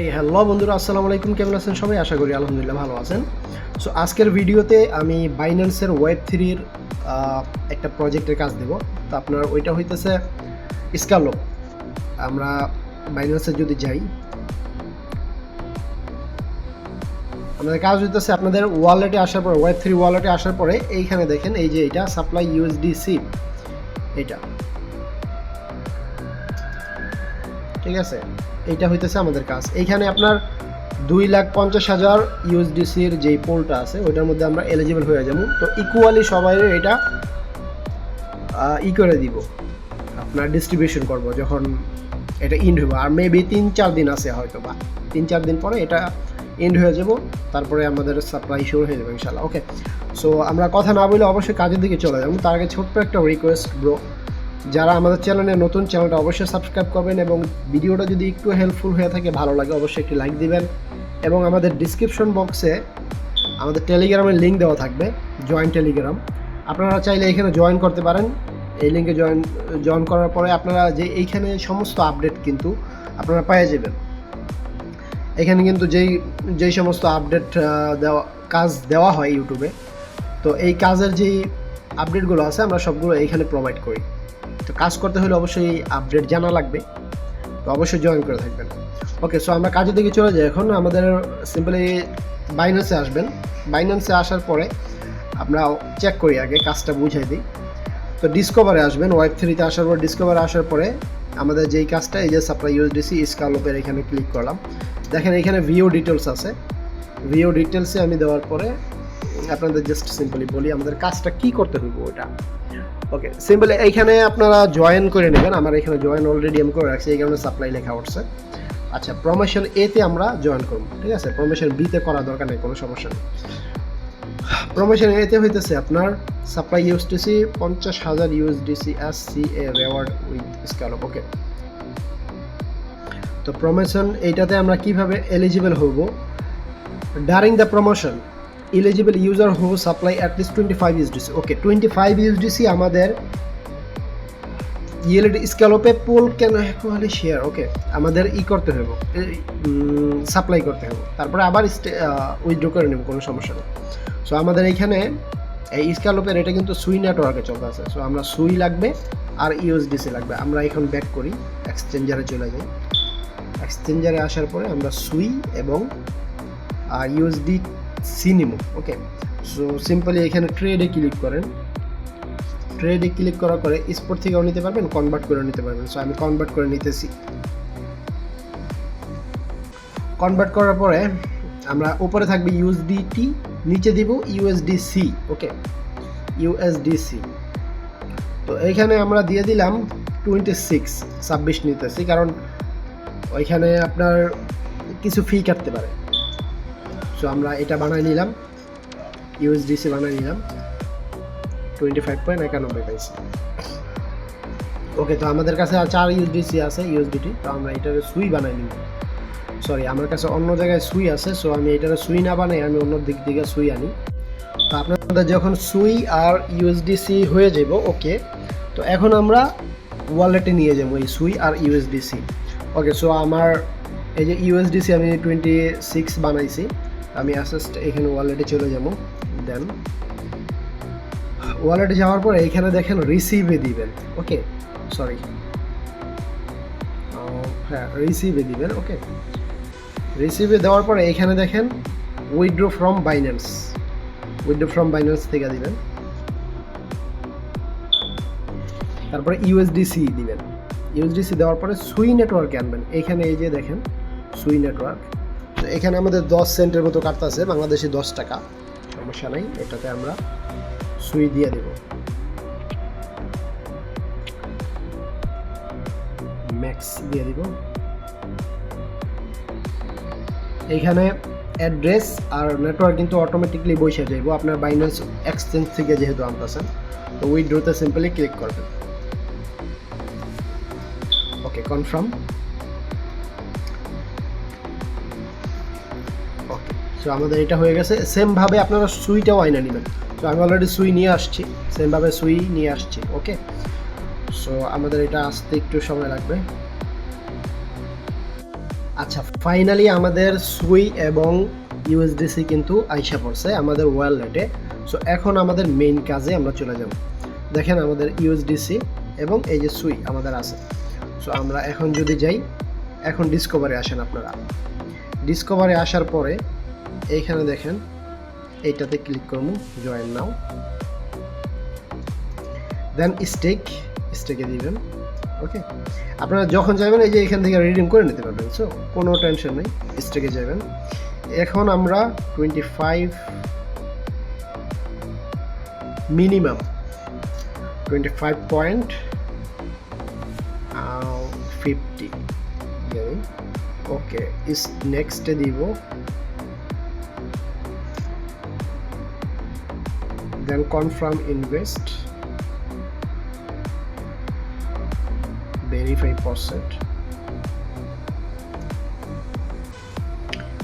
এই হ্যালো বন্ধুরা, আসসালামু আলাইকুম। কেমন আছেন সবাই? আশা করি আলহামদুলিল্লাহ ভালো আছেন। সো আজকের ভিডিওতে আমি বাইন্যান্সের ওয়েব থ্রির একটা প্রজেক্টের কাজ দেব। তো আপনার ওইটা হইতেছে স্কালো আমরা বাইন্যান্সে যদি যাই, আমাদের কাজ হইতেছে আপনাদের ওয়ালেটে আসার পর ওয়েব থ্রি ওয়ালেটে আসার পরে, এইখানে দেখেন, এই যে এটা সাপ্লাই ইউএসডি ইউএসডিসি এটা ঠিক আছে? এইটা হইতেছে আমাদের কাজ। এইখানে আপনার দুই লাখ পঞ্চাশ হাজার ইউএসডিসির যেই পোলটা আছে, ওইটার মধ্যে আমরা এলিজিবল হয়ে যাব। তো ইকুয়ালি সবাই এটা ই করে দিব। আপনার ডিস্ট্রিবিউশন করব, যখন এটা ইন্ড হবে আর মেবি তিন চার দিন আছে হয়তো বা। তিন চার দিন পরে এটা এন্ড হয়ে যাব, তারপরে আমাদের সাপ্লাই শুরু হয়ে যাবে ইনশাল্লাহ ওকে সো আমরা কথা না বলে অবশ্যই কাজের দিকে চলে যাব। তার আগে ছোট্ট একটা রিকোয়েস্ট ব্রো যারা আমাদের চ্যানেলে নতুন, চ্যানেলটা অবশ্যই সাবস্ক্রাইব করবেন এবং ভিডিওটা যদি একটু হেল্পফুল হয়ে থাকে, ভালো লাগে, অবশ্যই একটি লাইক দিবেন। এবং আমাদের ডিসক্রিপশন বক্সে আমাদের টেলিগ্রামের লিঙ্ক দেওয়া থাকবে জয়েন টেলিগ্রাম আপনারা চাইলে এখানে জয়েন করতে পারেন। এই লিঙ্কে জয়েন জয়েন করার পরে আপনারা যে এইখানে সমস্ত আপডেট কিন্তু আপনারা পেয়ে যাবেন। এখানে কিন্তু যেই যেই সমস্ত আপডেট দেওয়া, কাজ দেওয়া হয় ইউটিউবে, তো এই কাজের যেই আপডেটগুলো আছে, আমরা সবগুলো এইখানে প্রোভাইড করি। তো কাজ করতে হলে অবশ্যই আপডেট জানা লাগবে। তো অবশ্যই জয়েন করে থাকবেন। ওকে সো আমরা কাজের দিকে চলে যাই। এখন আমাদের সিম্পলি বাইন্যান্সে আসবেন। বাইন্যান্সে আসার পরে আমরা চেক করি আগে, কাজটা বুঝাই দিই। তো ডিসকভারে আসবেন ওয়াইফ থ্রিতে আসার পর ডিসকভারে আসার পরে আমাদের যেই কাজটা, এই যে সাপ্লাই ইউএসডিসি স্কালোপের এখানে ক্লিক করলাম। দেখেন এখানে ভিও ডিটেলস আছে। ভিও ডিটেলসে আমি দেওয়ার পরে আপনাদের জাস্ট সিম্পলি বলি, আমাদের কাজটা কি করতে হইব ওটা ওকে সিম্পলি এইখানে আপনারা জয়েন করে নেবেন, আমার এখানে জয়েন অলরেডি আমি করে রাখছি, এই কারণে সাপ্লাই লেখা উঠছে। আচ্ছা প্রমোশন এতে আমরা জয়েন করব, ঠিক আছে? প্রমোশন বিতে করা দরকার নেই, কোনো সমস্যা নেই। প্রমোশন এতে হইতেছে আপনার সাপ্লাই ইউএসডিসি পঞ্চাশ হাজার USDC S C A reward with Scallop okay তো প্রমোশন এইটাতে আমরা কীভাবে এলিজিবল হব during the promotion user who supply at least twenty five USDC okay twenty five USDC আমাদের ইএলডি স্ক্যালোপে পোল কেন হলে শেয়ার ওকে আমাদের ই করতে হবে সাপ্লাই করতে হবে তারপরে আবার উইথড্র করে নেব, কোনো সমস্যা নেই। সো আমাদের এইখানে এই স্ক্যালোপের এটা কিন্তু সুই নেটওয়ার্কে চলতে আছে। সো আমরা সুই লাগবে আর ইউএসডিসি লাগবে। আমরা এখন ব্যাক করি এক্সচেঞ্জারে চলে যাই। এক্সচেঞ্জারে আসার পরে আমরা সুই এবং ইউএসডি সি নিব ওকে সো সিম্পলি এখানে ট্রেডে ক্লিক করেন। ট্রেডে ক্লিক করার পরে স্পোর্ট থেকেও নিতে পারবেন কনভার্ট করে নিতে পারবেন। সো আমি কনভার্ট করে নিতেছি। কনভার্ট করার পরে আমরা উপরে থাকবে ইউএসডিটি নিচে দিব ইউএসডিসি ওকে ইউএসডিসি তো এইখানে আমরা দিয়ে দিলাম টোয়েন্টি সিক্স ছাব্বিশ নিতেছি, কারণ ওইখানে আপনার কিছু ফি কাটতে পারে। সো আমরা এটা বানাই নিলাম। ইউএসডিসি বানাই নিলাম। টোয়েন্টি ফাইভ পয়েন্ট একানব্বই পাইছি। ওকে তো আমাদের কাছে আর চার ইউএসডিসি আছে ইউএসডিটি তো আমরা এটার সুই বানাই নিব। সরি আমার কাছে অন্য জায়গায় সুই আছে সো আমি এটার সুই না বানাই, আমি অন্য দিক থেকে সুই আনি। তো আপনাদের যখন সুই আর ইউএসডিসি হয়ে যাব ওকে তো এখন আমরা ওয়ালেটে নিয়ে যাব এই সুই আর ইউএসডিসি ওকে সো আমার এই যে ইউএসডিসি আমি টোয়েন্টি সিক্স বানাইছি আমি আস্তে এখানে ওয়ালেটে চলে যাব। দেন ওয়ালেটে যাওয়ার পরে এখানে দেখেন রিসিভে দিবেন। ওকে সরি হ্যাঁ রিসিভে দিবেন। ওকে রিসিভে দেওয়ার পরে এখানে দেখেন withdraw from Binance withdraw from Binance থেকে দিবেন। তারপরে ইউএসডিসি দিবেন। ইউএসডিসি দেওয়ার পরে সুই নেটওয়ার্কে আনবেন। এখানে এই যে দেখেন, সুই নেটওয়ার্ক এখানে আমাদের দশ সেন্টের মতো কাটতেছে বাংলাদেশি দশ টাকা। সমস্যা নাই, এটাতে আমরা সুই দিয়ে দেব। ম্যাক্স দিয়ে দিব। এইখানে অ্যাড্রেস আর নেটওয়ার্ক কিন্তু অটোমেটিকলি বসে যাইব। আপনার বাইন্যান্স এক্সচেঞ্জ থেকে যেহেতু আনতেছেন তো উইথড্রোতে সিম্পলি ক্লিক করবেন। ওকে কনফার্ম সো আমাদের এটা হয়ে গেছে। সেমভাবে আপনারা সুইটাও আইনা নেবেন। তো আমি অলরেডি সুই নিয়ে আসছি। সেমভাবে সুই নিয়ে আসছি ওকে সো আমাদের এটা আসতে একটু সময় লাগবে। আচ্ছা ফাইনালি আমাদের সুই এবং ইউএসডিসি কিন্তু আইসা পড়ছে আমাদের ওয়ালেটে। সো এখন আমাদের মেইন কাজে আমরা চলে যাব। দেখেন আমাদের ইউএসডিসি এবং এই যে সুই আমাদের আছে। সো আমরা এখন যদি যাই, এখন ডিসকভারে আসেন আপনারা। ডিসকভারে আসার পরে এইখানে দেখেন, এইটাতে ক্লিক করব জয়েন নাও দেন স্টেক স্টেকে দিবেন ওকে আপনারা যখন যাবেন, এই যে এখান থেকে রিডিম করে নিতে পারবেন সো কোনো টেনশন নেই স্টেকে যাবেন। এখন আমরা twenty five minimum twenty five point fifty okay is নেক্সটে দিব then confirm invest verify percent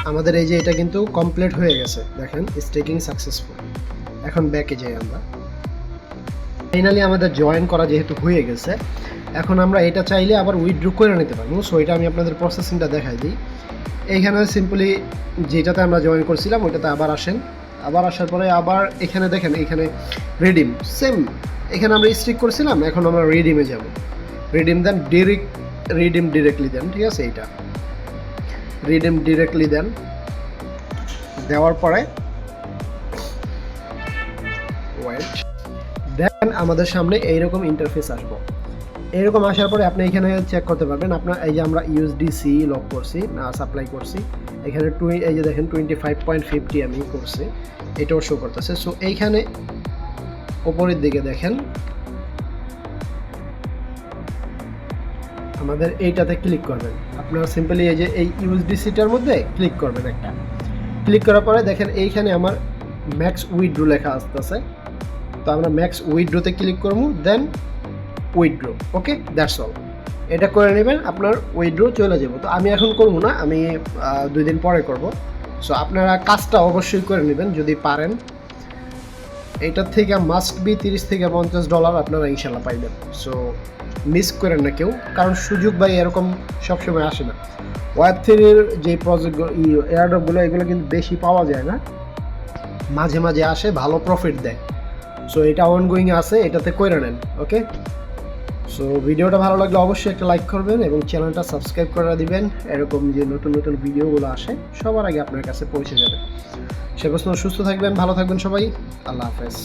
আমাদের এই যে এটা কিন্তু কমপ্লিট হয়ে গেছে। দেখেন স্টেকিং সাকসেসফুল এখন ব্যাকে যাই আমরা। ফাইনালি আমাদের জয়েন করা যেহেতু হয়ে গেছে, এখন আমরা এটা চাইলে আবার উইথড্র করে নিতে পারব। সো এটা আমি আপনাদের প্রসেসিংটা দেখাই দিই। এইখানে সিম্পলি যেটাতে আমরা জয়েন করছিলাম, ওইটাতে আবার আসেন। আবার আসার পরে আবার এখানে দেখেন, এখানে রিডিম সেম এখানে আমরা স্টিক করছিলাম, এখন আমরা রিডিমে যাব। রিডিম দেন ডিরেক্ট রিডিম ডিরেক্টলি দেন, ঠিক আছে? এইটা। রিডিম ডিরেক্টলি দেন। দেওয়ার পরে দেন আমাদের সামনে এইরকম ইন্টারফেস আসব। এইরকম আসার পরে আপনি এখানে চেক করতে পারবেন, আপনার এই যে আমরা ইউএসডিসি লক করছি, না সাপ্লাই করছি। এখানে টুই এই যে দেখেন টোয়েন্টি ফাইভ পয়েন্ট ফিফটি আমি করছি, এটাও শো করতেছে। সো এইখানে ওপরের দিকে দেখেন, আমাদের এইটাতে ক্লিক করবেন। আপনারা সিম্পলি এই যে এই ইউএসডিসিটার মধ্যে ক্লিক করবেন একটা। ক্লিক করার পরে দেখেন এইখানে আমার ম্যাক্স উইথড্রো লেখা আসতেছে। তো আমরা ম্যাক্স উইথড্রোতে ক্লিক করব then withdraw okay that's all এটা করে নেবেন, আপনার উইথড্রো চলে যাব। তো আমি এখন করব না, আমি দুই দিন পরে করব। সো আপনারা কাজটা অবশ্যই করে নেবেন যদি পারেন। এইটার থেকে মাস্ট বি তিরিশ থেকে পঞ্চাশ ডলার আপনারা ইনশাল্লাহ পাইবেন। সো মিস করেন না কেউ, কারণ সুযোগ ভাই এরকম সবসময় আসে না। ওয়েব থ্রির যে প্রজেক্টগুলো এয়ারড্রপগুলো এগুলো কিন্তু বেশি পাওয়া যায় না। মাঝে মাঝে আসে, ভালো প্রফিট দেয়। সো এটা অনগোয়িং আছে, এটাতে করে নেন ওকে সো ভিডিওটা ভালো লাগলে অবশ্যই একটা লাইক করবেন এবং চ্যানেলটা সাবস্ক্রাইব করে দিবেন। এরকম যে নতুন নতুন ভিডিওগুলো আসে, সবার আগে আপনার কাছে পৌঁছে যাবে। সে প্রশ্ন সুস্থ থাকবেন, ভালো থাকবেন সবাই। আল্লাহ হাফেজ।